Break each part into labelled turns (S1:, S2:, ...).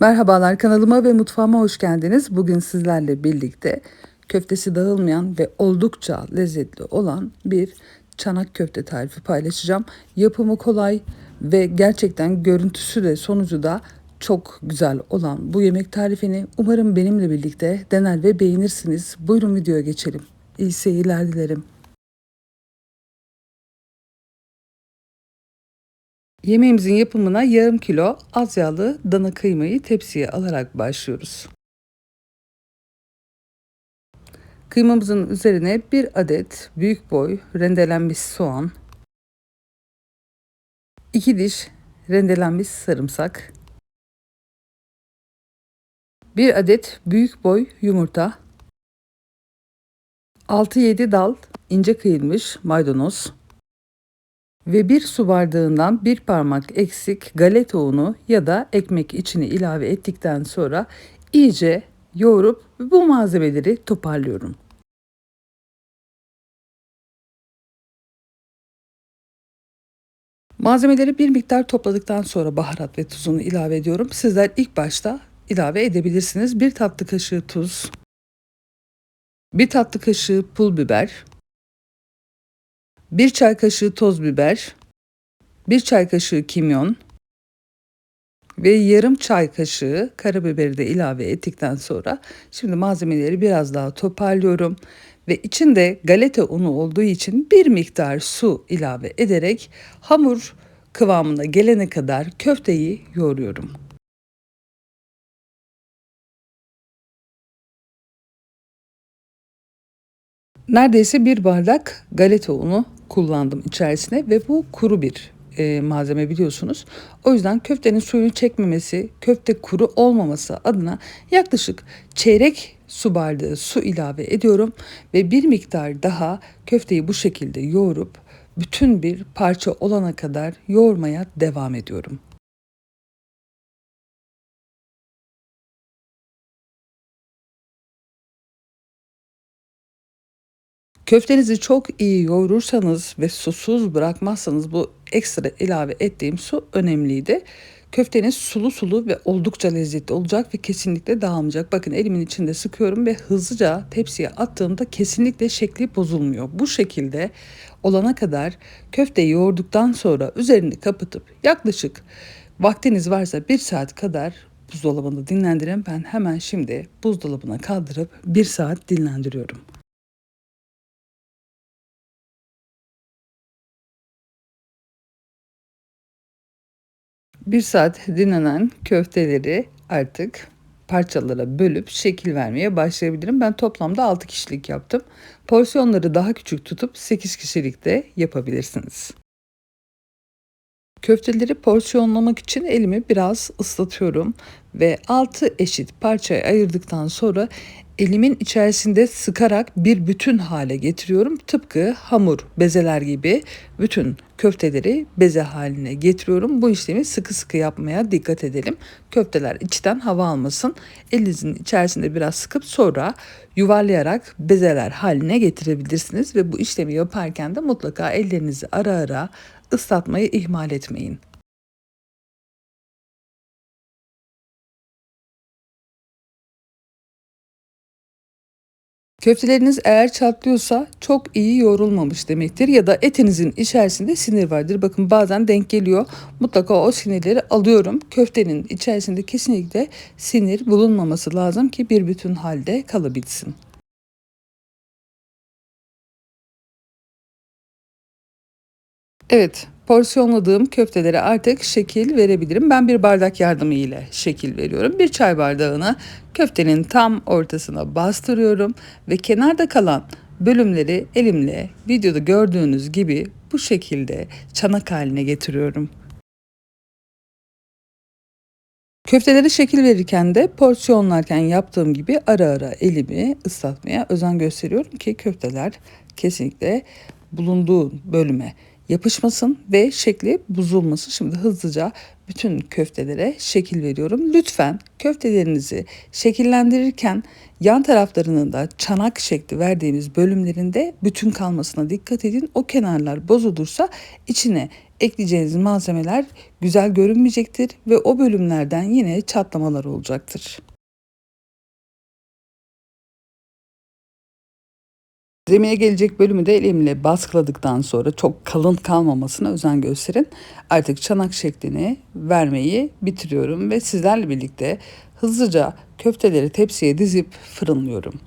S1: Merhabalar kanalıma ve mutfağıma hoş geldiniz. Bugün sizlerle birlikte köftesi dağılmayan ve oldukça lezzetli olan bir çanak köfte tarifi paylaşacağım. Yapımı kolay ve gerçekten görüntüsü de sonucu da çok güzel olan bu yemek tarifini umarım benimle birlikte dener ve beğenirsiniz. Buyurun videoya geçelim. İyi seyirler dilerim. Yemeğimizin yapımına yarım kilo az yağlı dana kıymayı tepsiye alarak başlıyoruz. Kıymamızın üzerine bir adet büyük boy rendelenmiş soğan, 2 diş rendelenmiş sarımsak, 1 adet büyük boy yumurta, 6-7 dal ince kıyılmış maydanoz, ve bir su bardağından bir parmak eksik galeta unu ya da ekmek içini ilave ettikten sonra iyice yoğurup bu malzemeleri toparlıyorum. Malzemeleri bir miktar topladıktan sonra baharat ve tuzunu ilave ediyorum. Sizler ilk başta ilave edebilirsiniz. Bir tatlı kaşığı tuz, bir tatlı kaşığı pul biber, 1 çay kaşığı toz biber, 1 çay kaşığı kimyon ve yarım çay kaşığı karabiberi de ilave ettikten sonra şimdi malzemeleri biraz daha toparlıyorum ve içinde galeta unu olduğu için bir miktar su ilave ederek hamur kıvamına gelene kadar köfteyi yoğuruyorum. Neredeyse bir bardak galeta unu kullandım içerisine ve bu kuru bir e, malzeme biliyorsunuz. O yüzden köftenin suyunu çekmemesi, köfte kuru olmaması adına yaklaşık çeyrek su bardağı su ilave ediyorum ve bir miktar daha köfteyi bu şekilde yoğurup bütün bir parça olana kadar yoğurmaya devam ediyorum. Köftenizi çok iyi yoğurursanız ve susuz bırakmazsanız bu ekstra ilave ettiğim su önemliydi. Köfteniz sulu sulu ve oldukça lezzetli olacak ve kesinlikle dağılmayacak. Bakın elimin içinde sıkıyorum ve hızlıca tepsiye attığımda kesinlikle şekli bozulmuyor. Bu şekilde olana kadar köfteyi yoğurduktan sonra üzerini kapatıp yaklaşık vaktiniz varsa bir saat kadar buzdolabında dinlendirin. Ben hemen şimdi buzdolabına kaldırıp bir saat dinlendiriyorum. Bir saat dinlenen köfteleri artık parçalara bölüp şekil vermeye başlayabilirim. Ben toplamda 6 kişilik yaptım. Porsiyonları daha küçük tutup 8 kişilik de yapabilirsiniz. Köfteleri porsiyonlamak için elimi biraz ıslatıyorum ve 6 eşit parçaya ayırdıktan sonra elimin içerisinde sıkarak bir bütün hale getiriyorum. Tıpkı hamur, bezeler gibi bütün köfteleri beze haline getiriyorum. Bu işlemi sıkı sıkı yapmaya dikkat edelim. Köfteler içten hava almasın. Elinizin içerisinde biraz sıkıp sonra yuvarlayarak bezeler haline getirebilirsiniz ve bu işlemi yaparken de mutlaka ellerinizi ara ara ıslatmayı ihmal etmeyin. Köfteleriniz eğer çatlıyorsa çok iyi yoğrulmamış demektir ya da etinizin içerisinde sinir vardır. Bakın bazen denk geliyor. Mutlaka o sinirleri alıyorum. Köftenin içerisinde kesinlikle sinir bulunmaması lazım ki bir bütün halde kalabilsin. Evet, porsiyonladığım köftelere artık şekil verebilirim. Ben bir bardak yardımı ile şekil veriyorum. Bir çay bardağına köftenin tam ortasına bastırıyorum ve kenarda kalan bölümleri elimle videoda gördüğünüz gibi bu şekilde çanak haline getiriyorum. Köfteleri şekil verirken de porsiyonlarken yaptığım gibi ara ara elimi ıslatmaya özen gösteriyorum ki köfteler kesinlikle bulunduğu bölüme yapışmasın ve şekli bozulmasın. Şimdi hızlıca bütün köftelere şekil veriyorum. Lütfen köftelerinizi şekillendirirken yan taraflarının da çanak şekli verdiğimiz bölümlerinde bütün kalmasına dikkat edin. O kenarlar bozulursa içine ekleyeceğiniz malzemeler güzel görünmeyecektir ve o bölümlerden yine çatlamalar olacaktır. Zemine gelecek bölümü de elimle baskıladıktan sonra çok kalın kalmamasına özen gösterin. Artık çanak şeklini vermeyi bitiriyorum ve sizlerle birlikte hızlıca köfteleri tepsiye dizip fırınlıyorum.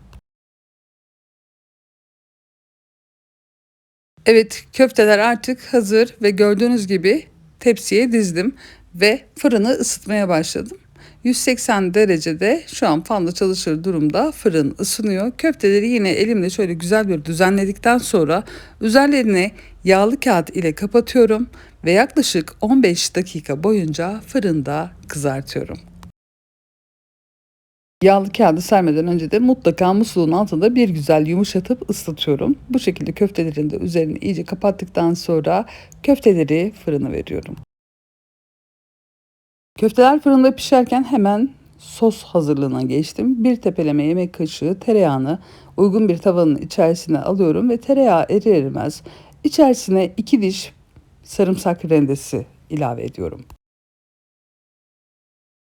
S1: Evet köfteler artık hazır ve gördüğünüz gibi tepsiye dizdim ve fırını ısıtmaya başladım. 180 derecede şu an fanda çalışır durumda fırın ısınıyor. Köfteleri yine elimle şöyle güzel bir düzenledikten sonra üzerlerine yağlı kağıt ile kapatıyorum ve yaklaşık 15 dakika boyunca fırında kızartıyorum. Yağlı kağıdı sermeden önce de mutlaka musluğun altında bir güzel yumuşatıp ıslatıyorum. Bu şekilde köftelerin de üzerini iyice kapattıktan sonra köfteleri fırına veriyorum. Köfteler fırında pişerken hemen sos hazırlığına geçtim. Bir tepeleme yemek kaşığı tereyağını uygun bir tavanın içerisine alıyorum ve tereyağı erir erimez içerisine iki diş sarımsak rendesi ilave ediyorum.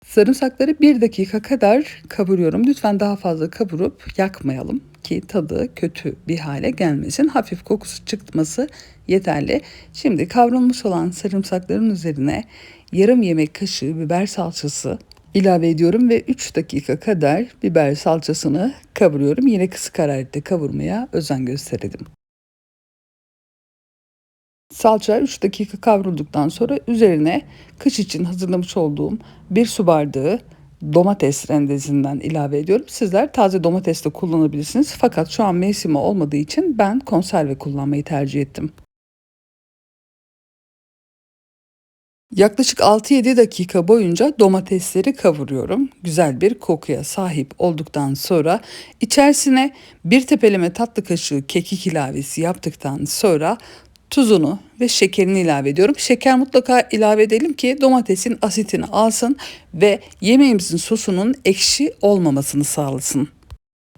S1: Sarımsakları bir dakika kadar kavuruyorum. Lütfen daha fazla kavurup yakmayalım ki tadı kötü bir hale gelmesin. Hafif kokusu çıkması yeterli. Şimdi kavrulmuş olan sarımsakların üzerine yarım yemek kaşığı biber salçası ilave ediyorum ve 3 dakika kadar biber salçasını kavuruyorum. Yine kısık hararette kavurmaya özen gösterelim. Salça 3 dakika kavrulduktan sonra üzerine kış için hazırlamış olduğum bir su bardağı domates rendesinden ilave ediyorum. Sizler taze domates de kullanabilirsiniz. Fakat şu an mevsimi olmadığı için ben konserve kullanmayı tercih ettim. Yaklaşık 6-7 dakika boyunca domatesleri kavuruyorum. Güzel bir kokuya sahip olduktan sonra içerisine bir tepeleme tatlı kaşığı kekik ilavesi yaptıktan sonra tuzunu ve şekerini ilave ediyorum. Şeker mutlaka ilave edelim ki domatesin asitini alsın ve yemeğimizin sosunun ekşi olmamasını sağlasın.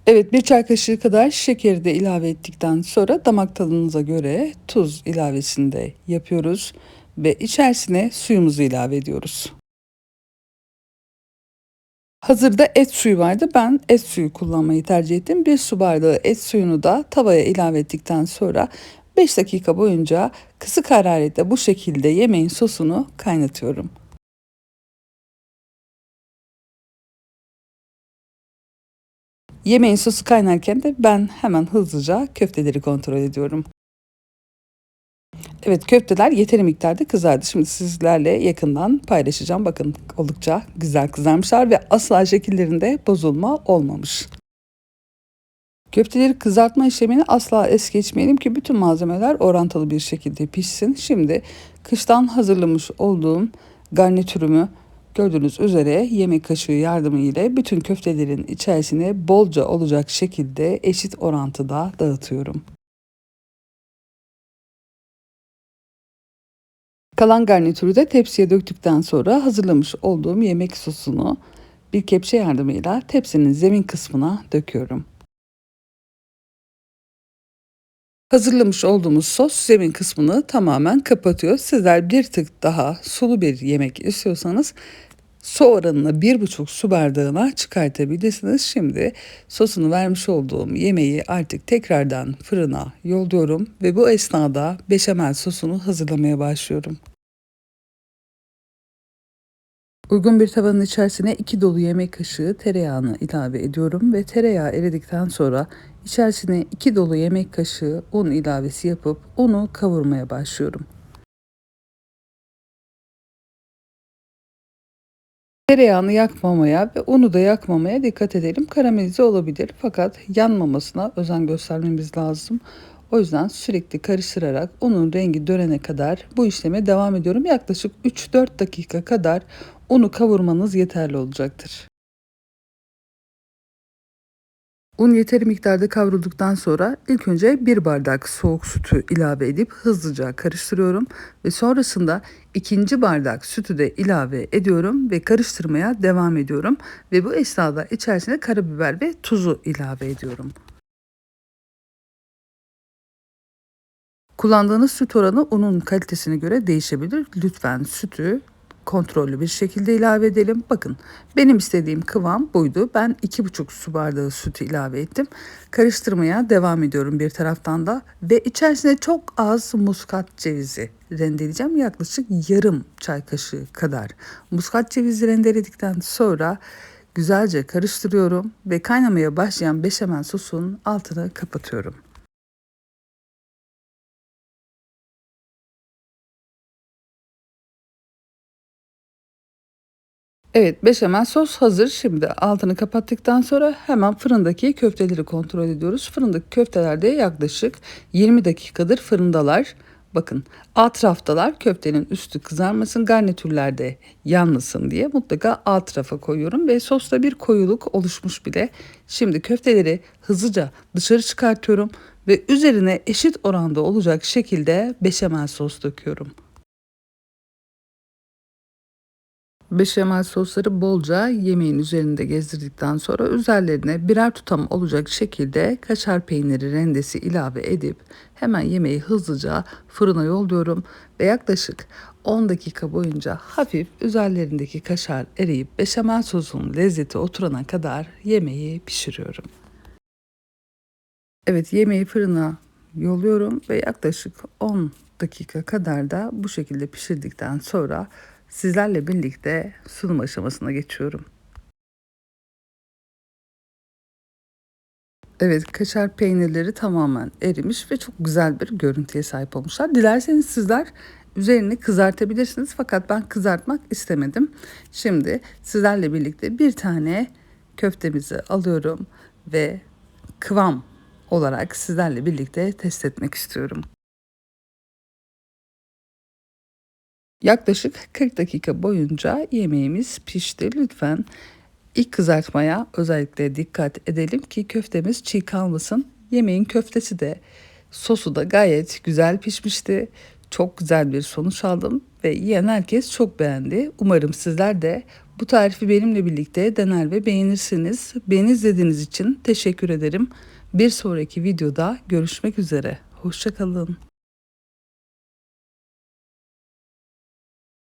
S1: Evet bir çay kaşığı kadar şekeri de ilave ettikten sonra damak tadınıza göre tuz ilavesini de yapıyoruz ve içerisine suyumuzu ilave ediyoruz. Hazırda et suyu vardı. Ben et suyu kullanmayı tercih ettim. Bir su bardağı et suyunu da tavaya ilave ettikten sonra 5 dakika boyunca kısık hararette bu şekilde yemeğin sosunu kaynatıyorum. Yemeğin sosu kaynarken de ben hemen hızlıca köfteleri kontrol ediyorum. Evet köfteler yeteri miktarda kızardı. Şimdi sizlerle yakından paylaşacağım. Bakın oldukça güzel kızarmışlar ve asla şekillerinde bozulma olmamış. Köfteleri kızartma işlemini asla es geçmeyelim ki bütün malzemeler orantılı bir şekilde pişsin. Şimdi kıştan hazırlamış olduğum garnitürümü gördüğünüz üzere yemek kaşığı yardımı ile bütün köftelerin içerisine bolca olacak şekilde eşit orantıda dağıtıyorum. Kalan garnitürü de tepsiye döktükten sonra hazırlamış olduğum yemek sosunu bir kepçe yardımıyla tepsinin zemin kısmına döküyorum. Hazırlamış olduğumuz sos zemin kısmını tamamen kapatıyor. Sizler bir tık daha sulu bir yemek istiyorsanız su bir buçuk su bardağına çıkartabilirsiniz. Şimdi sosunu vermiş olduğum yemeği artık tekrardan fırına yolluyorum ve bu esnada beşamel sosunu hazırlamaya başlıyorum. Uygun bir tavanın içerisine iki dolu yemek kaşığı tereyağını ilave ediyorum ve tereyağı eridikten sonra içerisine iki dolu yemek kaşığı un ilavesi yapıp unu kavurmaya başlıyorum. Tereyağını yakmamaya ve unu da yakmamaya dikkat edelim. Karamelize olabilir fakat yanmamasına özen göstermemiz lazım. O yüzden sürekli karıştırarak unun rengi dönene kadar bu işleme devam ediyorum. Yaklaşık 3-4 dakika kadar unu kavurmanız yeterli olacaktır. Un yeteri miktarda kavrulduktan sonra ilk önce bir bardak soğuk sütü ilave edip hızlıca karıştırıyorum ve sonrasında ikinci bardak sütü de ilave ediyorum ve karıştırmaya devam ediyorum ve bu esnada içerisine karabiber ve tuzu ilave ediyorum. Kullandığınız süt oranı unun kalitesine göre değişebilir. Lütfen sütü kontrollü bir şekilde ilave edelim. Bakın benim istediğim kıvam buydu. Ben 2,5 su bardağı sütü ilave ettim. Karıştırmaya devam ediyorum bir taraftan da ve içerisine çok az muskat cevizi rendeleyeceğim. Yaklaşık yarım çay kaşığı kadar muskat cevizi rendeledikten sonra güzelce karıştırıyorum ve kaynamaya başlayan beşamel sosun altını kapatıyorum. Evet, beşamel sos hazır. Şimdi altını kapattıktan sonra hemen fırındaki köfteleri kontrol ediyoruz. Fırındaki köfteler de yaklaşık 20 dakikadır fırındalar. Bakın alt raftalar köftenin üstü kızarmasın garnitürlerde yanmasın diye mutlaka alt rafa koyuyorum ve sosta bir koyuluk oluşmuş bile. Şimdi köfteleri hızlıca dışarı çıkartıyorum ve üzerine eşit oranda olacak şekilde beşamel sos döküyorum. Beşamel sosları bolca yemeğin üzerinde gezdirdikten sonra üzerlerine birer tutam olacak şekilde kaşar peyniri rendesi ilave edip hemen yemeği hızlıca fırına yolluyorum ve yaklaşık 10 dakika boyunca hafif üzerlerindeki kaşar eriyip beşamel sosun lezzeti oturana kadar yemeği pişiriyorum. Evet yemeği fırına yolluyorum ve yaklaşık 10 dakika kadar da bu şekilde pişirdikten sonra sizlerle birlikte sunum aşamasına geçiyorum. Evet, kaşar peynirleri tamamen erimiş ve çok güzel bir görüntüye sahip olmuşlar. Dilerseniz sizler üzerini kızartabilirsiniz fakat ben kızartmak istemedim. Şimdi sizlerle birlikte bir tane köftemizi alıyorum ve kıvam olarak sizlerle birlikte test etmek istiyorum. Yaklaşık 40 dakika boyunca yemeğimiz pişti. Lütfen ilk kızartmaya özellikle dikkat edelim ki köftemiz çiğ kalmasın. Yemeğin köftesi de sosu da gayet güzel pişmişti. Çok güzel bir sonuç aldım ve yiyen herkes çok beğendi. Umarım sizler de bu tarifi benimle birlikte dener ve beğenirsiniz. Beni izlediğiniz için teşekkür ederim. Bir sonraki videoda görüşmek üzere. Hoşçakalın.